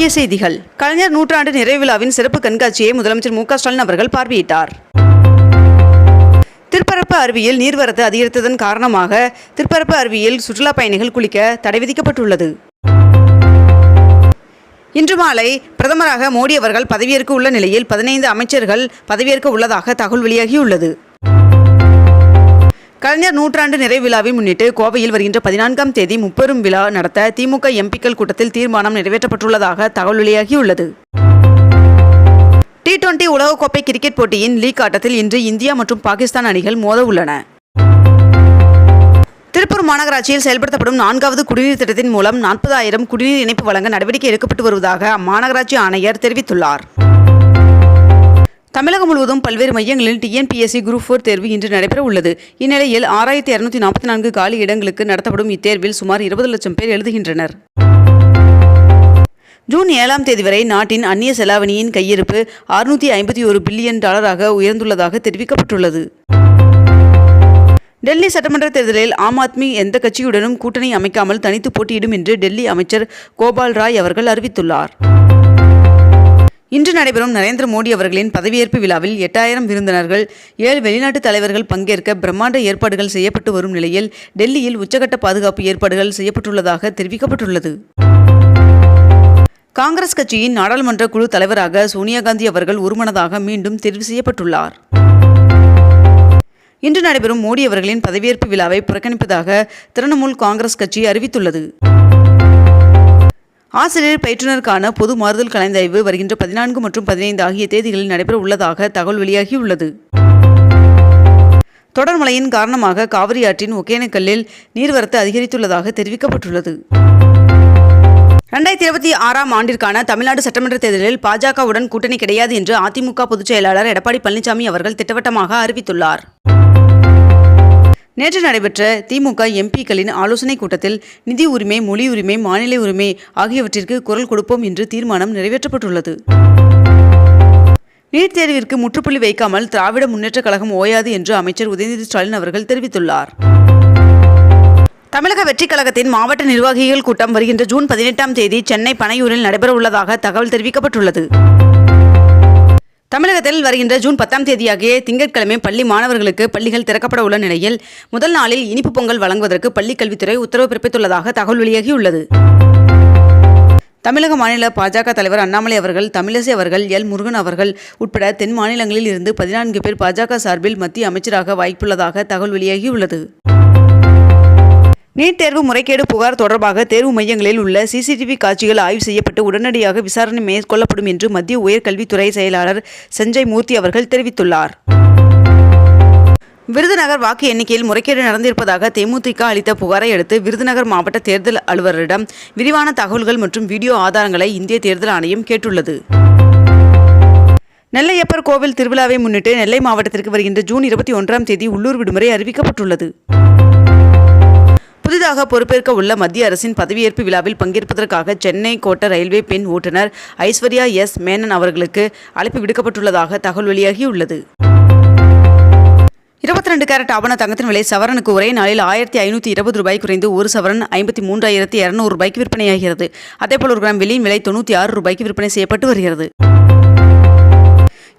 முக்கிய செய்திகள். கலைஞர் நூற்றாண்டு நிறைவு விழாவின் சிறப்பு கண்காட்சியை முதலமைச்சர் மு க ஸ்டாலின் அவர்கள் பார்வையிட்டார். திருப்பரப்பு அருவியில் நீர்வரத்து அதிகரித்ததன் காரணமாக திருப்பரப்பு அருவியில் சுற்றுலா பயணிகள் குளிக்க தடை விதிக்கப்பட்டுள்ளது. இன்று மாலை பிரதமராக மோடி அவர்கள் பதவியேற்க உள்ள நிலையில் பதினைந்து அமைச்சர்கள் பதவியேற்க உள்ளதாக தகவல் வெளியாகியுள்ளது. கலைஞர் நூற்றாண்டு நிறைவு விழாவை முன்னிட்டு கோவையில் வருகின்ற பதினான்காம் தேதி முப்பெரும் விழா நடத்த திமுக எம்பிக்கள் கூட்டத்தில் தீர்மானம் நிறைவேற்றப்பட்டுள்ளதாக தகவல் வெளியாகியுள்ளது. டி டுவெண்டி உலகக்கோப்பை கிரிக்கெட் போட்டியின் லீக் ஆட்டத்தில் இன்று இந்தியா மற்றும் பாகிஸ்தான் அணிகள் மோத உள்ளன திருப்பூர் மாநகராட்சியில் செயல்படுத்தப்படும் நான்காவது குடிநீர் திட்டத்தின் மூலம் நாற்பதாயிரம் குடிநீர் இணைப்பு வழங்க நடவடிக்கை எடுக்கப்பட்டு வருவதாக அம்மாநகராட்சி ஆணையர் தெரிவித்துள்ளார். தமிழகம் முழுவதும் பல்வேறு மையங்களில் டிஎன்பிஎஸ்சி குரூப் ஃபோர் தேர்வு இன்று நடைபெற உள்ளது. இந்நிலையில் ஆறாயிரத்தி இரநூத்தி நாற்பத்தி நான்கு காலி இடங்களுக்கு நடத்தப்படும் இத்தேர்வில் சுமார் இருபது லட்சம் பேர் எழுதுகின்றனர். ஜூன் ஏழாம் தேதி வரை நாட்டின் அந்நிய செலாவணியின் கையிருப்பு அறுநூற்றி ஐம்பத்தி ஒரு பில்லியன் டாலராக உயர்ந்துள்ளதாக தெரிவிக்கப்பட்டுள்ளது. டெல்லி சட்டமன்ற தேர்தலில் ஆம் ஆத்மி எந்த கட்சியுடனும் கூட்டணி அமைக்காமல் தனித்து போட்டியிடும் என்று டெல்லி அமைச்சர் கோபால் ராய் அவர்கள் அறிவித்துள்ளார். இன்று நடைபெறும் நரேந்திர மோடி அவர்களின் பதவியேற்பு விழாவில் எட்டாயிரம் விருந்தினர்கள் ஏழு வெளிநாட்டு தலைவர்கள் பங்கேற்க பிரம்மாண்ட ஏற்பாடுகள் செய்யப்பட்டு வரும் நிலையில் டெல்லியில் உச்சகட்ட பாதுகாப்பு ஏற்பாடுகள் செய்யப்பட்டுள்ளதாக தெரிவிக்கப்பட்டுள்ளது. காங்கிரஸ் கட்சியின் நாடாளுமன்ற குழு தலைவராக சோனியா காந்தி அவர்கள் ஒருமனதாக மீண்டும் தெரிவு செய்யப்பட்டுள்ளார். இன்று நடைபெறும் மோடி அவர்களின் பதவியேற்பு விழாவை புறக்கணிப்பதாக திரிணாமுல் காங்கிரஸ் கட்சி அறிவித்துள்ளது. ஆசிரியர் பயிற்றுனருக்கான பொது மாறுதல் கலந்தாய்வு வருகின்ற பதினான்கு மற்றும் பதினைந்து ஆகிய தேதிகளில் நடைபெற உள்ளதாக தகவல் வெளியாகியுள்ளது. தொடர் மழையின் காரணமாக காவிரி ஆற்றின் ஒகேனக்கல்லில் நீர்வரத்து அதிகரித்துள்ளதாக தெரிவிக்கப்பட்டுள்ளது. ரெண்டாயிரத்தி இருபத்தி ஆறாம் ஆண்டிற்கான தமிழ்நாடு சட்டமன்ற தேர்தலில் பாஜகவுடன் கூட்டணி கிடையாது என்று அதிமுக பொதுச் செயலாளர் எடப்பாடி பழனிசாமி அவர்கள் திட்டவட்டமாக அறிவித்துள்ளார். நேற்று நடைபெற்ற திமுக எம்பிக்களின் ஆலோசனைக் கூட்டத்தில் நிதி உரிமை மொழி உரிமை மாநில உரிமை ஆகியவற்றிற்கு குரல் கொடுப்போம் என்று தீர்மானம் நிறைவேற்றப்பட்டுள்ளது. நீட் தேர்விற்கு முற்றுப்புள்ளி வைக்காமல் திராவிட முன்னேற்றக் கழகம் ஓயாது என்று அமைச்சர் உதயநிதி ஸ்டாலின் அவர்கள் தெரிவித்துள்ளார். தமிழக வெற்றிக் கழகத்தின் மாவட்ட நிர்வாகிகள் கூட்டம் வருகின்ற ஜூன் பதினெட்டாம் தேதி சென்னை பனையூரில் நடைபெறவுள்ளதாக தகவல் தெரிவிக்கப்பட்டுள்ளது. தமிழகத்தில் வருகின்ற ஜூன் பத்தாம் தேதியாகிய திங்கட்கிழமை பள்ளி மாணவர்களுக்கு பள்ளிகள் திறக்கப்பட உள்ள நிலையில் முதல் நாளில் இனிப்பு பொங்கல் வழங்குவதற்கு பள்ளிக் கல்வித்துறை உத்தரவு பிறப்பித்துள்ளதாக தகவல் வெளியாகியுள்ளது. தமிழக மாநில பாஜக தலைவர் அண்ணாமலை அவர்கள் தமிழிசை அவர்கள் எல். முருகன் அவர்கள் உட்பட தென் மாநிலங்களில் இருந்து பதினான்கு பேர் பாஜக சார்பில் மத்திய அமைச்சராக வாய்ப்புள்ளதாக தகவல் வெளியாகியுள்ளது. நீட் தேர்வு முறைகேடு புகார் தொடர்பாக தேர்வு மையங்களில் உள்ள சிசிடிவி காட்சிகள் ஆய்வு செய்யப்பட்டு உடனடியாக விசாரணை மேற்கொள்ளப்படும் என்று மத்திய உயர்கல்வித்துறை செயலாளர் சஞ்சய் மூர்த்தி அவர்கள் தெரிவித்துள்ளார். விருதுநகர் வாக்கு எண்ணிக்கையில் முறைகேடு நடந்திருப்பதாக தேமுதிக அளித்த புகாரை அடுத்து விருதுநகர் மாவட்ட தேர்தல் அலுவலரிடம் விரிவான தகவல்கள் மற்றும் வீடியோ ஆதாரங்களை இந்திய தேர்தல் ஆணையம் கேட்டுள்ளது. நெல்லையப்பர் கோவில் திருவிழாவை முன்னிட்டு நெல்லை மாவட்டத்திற்கு வருகின்ற ஜூன் இருபத்தி ஒன்றாம் தேதி உள்ளூர் விடுமுறை அறிவிக்கப்பட்டுள்ளது. புதிதாக பொறுப்பேற்க உள்ள மத்திய அரசின் பதவியேற்பு விழாவில் பங்கேற்பதற்காக சென்னை கோட்ட ரயில்வே பெண் ஓட்டுநர் ஐஸ்வர்யா எஸ். மேனன் அவர்களுக்கு அழைப்பு விடுக்கப்பட்டுள்ளதாக தகவல் வெளியாகியுள்ளது. இருபத்தி ரெண்டு கேரட் ஆபண தங்கத்தின் விலை சவரனுக்கு ஒரே நாளில் ஆயிரத்தி ஐநூற்றி இருபது ரூபாய் குறைந்து ஒரு சவரன் ஐம்பத்தி மூன்றாயிரத்தி இரநூறு ரூபாய்க்கு விற்பனையாகிறது. அதேபோல் ஒரு கிராம் வெளியின் விலை தொண்ணூற்றி ஆறு ரூபாய்க்கு விற்பனை செய்யப்பட்டு வருகிறது.